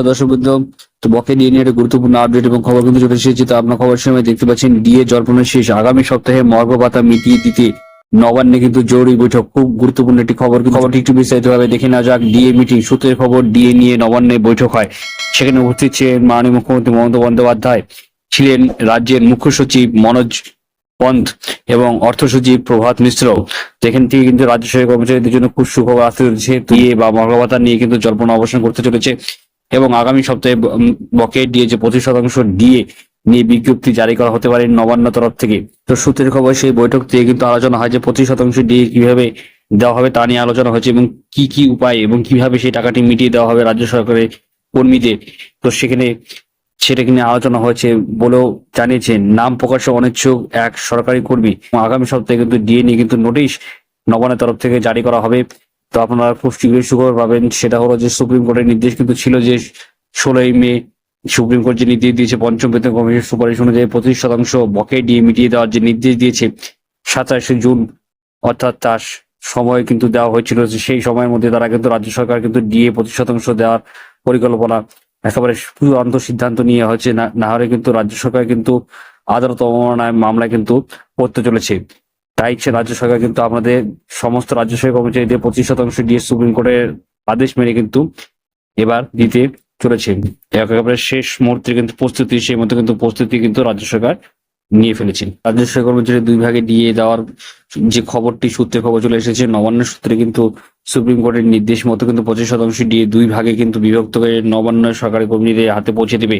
নমস্কার দর্শক বৃন্দ তো বকে নিয়ে একটা গুরুত্বপূর্ণ আপডেট এবং খবর কিন্তু চলে এসেছে। তো আপনার খবর সময় দেখতে পাচ্ছেন ডিএ জল্পনা শেষ। আগামী সপ্তাহে মর্গ ভাতা মিটিয়ে দিতে নবান্নে কিন্তু জরুরি বৈঠক। খুব গুরুত্বপূর্ণ একটি খবর খবরটি একটু বিস্তারিত ভাবে দেখে না যাক। ডিএ মিটিং সূত্রের খবর ডিএ নিয়ে নবান্নে বৈঠক হয়। সেখানে উপস্থিত ছিলেন মাননীয় মুখ্যমন্ত্রী মমতা বন্দ্যোপাধ্যায়, ছিলেন রাজ্যের মুখ্য সচিব মনোজ পন্থ এবং অর্থ সচিব প্রভাত মিশ্র। যেখান থেকে কিন্তু রাজ্য সরকারি কর্মচারীদের জন্য খুব সুখবর আসতে চলেছে। দিয়ে বা মর্গভাতা নিয়ে কিন্তু জল্পনা অবসান করতে চলেছে। এবং আগামী সপ্তাহে ব- উম, বকেট দিয়ে যে পঁচিশ শতাংশ দিয়ে নিয়ে বিজ্ঞপ্তি জারি করা হতে পারে নবান্ন তরফ থেকে। তো সূত্রের খবর সেই বৈঠক থেকে কিন্তু আলোচনা হয় যে পঁচিশ শতাংশ দিয়ে কীভাবে দেওয়া হবে তা নিয়ে আলোচনা হয়েছে এবং কি কি উপায় এবং কীভাবে সেই টাকাটি মিটিয়ে দেওয়া হবে রাজ্য সরকারের কর্মীদের। তো সেখানে সেটা নিয়ে আলোচনা হয়েছে বলেও জানিয়েছেন নাম প্রকাশে অনিচ্ছুক এক সরকারি কর্মী। আগামী সপ্তাহে কিন্তু ডিএ নিয়ে কিন্তু নোটিশ নবান্নের তরফ থেকে জারি করা হবে। তো আপনারা শীঘ্রই সুখবর পাবেন। সেটা হলো যে সুপ্রিম কোর্টের নির্দেশ কিন্তু ছিল যে ষোলোই মে সুপ্রিম কোর্ট যে নির্দেশ দিয়েছে, পঞ্চম বেতন কমিশনের সুপারিশ অনুযায়ী পঁচিশ শতাংশ বকে দিয়ে মিটিয়ে দেওয়ার যে নির্দেশ দিয়েছে, সাতাশে জুন, অর্থাৎ তার সময় কিন্তু দেওয়া হয়েছিল সেই সময়ের মধ্যে তারা কিন্তু রাজ্য সরকার কিন্তু ডিএ পঁচিশ শতাংশ দেওয়ার পরিকল্পনা একেবারে চূড়ান্ত সিদ্ধান্ত নিয়ে হয়েছে। না হলে কিন্তু রাজ্য সরকার কিন্তু আদালত অবমাননায় মামলায় কিন্তু পড়তে চলেছে। তাই সে রাজ্য সরকার কিন্তু আমাদের সমস্ত রাজ্য সরকার কর্মচারীদের পঁচিশ শতাংশ ডিএ সুপ্রিম কোর্টের আদেশ মেনে কিন্তু এবার দিতে চলেছে। একেবারে শেষ মুহূর্তে কিন্তু প্রস্তুতি, সেই মতো কিন্তু প্রস্তুতি কিন্তু রাজ্য সরকার নিয়ে ফেলেছে। রাজ্য সরকার কর্মচারী দুই ভাগে দিয়ে দেওয়ার যে খবরটি, সূত্রে খবর চলে এসেছে নবান্ন সূত্রে কিন্তু সুপ্রিম কোর্টের নির্দেশ মতো কিন্তু পঁচিশ শতাংশ দিয়ে দুই ভাগে কিন্তু বিভক্ত করে নবান্ন সরকারি কর্মীদের হাতে পৌঁছে দেবে।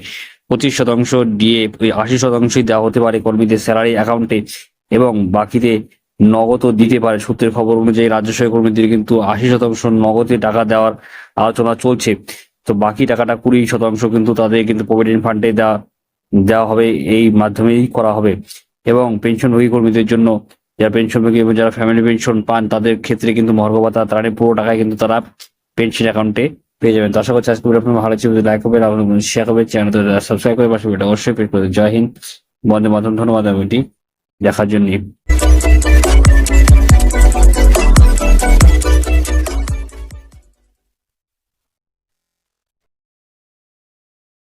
পঁচিশ শতাংশ দিয়ে, ওই আশি শতাংশই দেওয়া হতে পারে কর্মীদের স্যালারি অ্যাকাউন্টে। এবং বাকিতে নগদও দিতে পারে সূত্রের খবর অনুযায়ী রাজ্য সরকারি কর্মীদের কিন্তু আশি শতাংশ নগদে টাকা দেওয়ার আলোচনা চলছে। তো বাকি টাকাটা কুড়ি শতাংশ কিন্তু তাদের কিন্তু প্রভিডেন্ট ফান্ডে দেওয়া দেওয়া হবে, এই মাধ্যমেই করা হবে। এবং পেনশনভোগী কর্মীদের জন্য যারা পেনশনভোগী এবং যারা ফ্যামিলি পেনশন পান, তাদের ক্ষেত্রে কিন্তু মর্গ ভাতা, তারা পুরো টাকায় কিন্তু তারা পেনশন অ্যাকাউন্টে পেয়ে যাবেন। আশা করছি আজকে আপনার ভালো ছিল লাইক করবেন আপনার শেয়ার করবেন চ্যানেল সাবস্ক্রাইব করে পাশে অবশ্যই পেড করে জয় হিন্দ, বন্দে মাতরম, ধন্যবাদ ভিডিওটি দেখার জন্যে।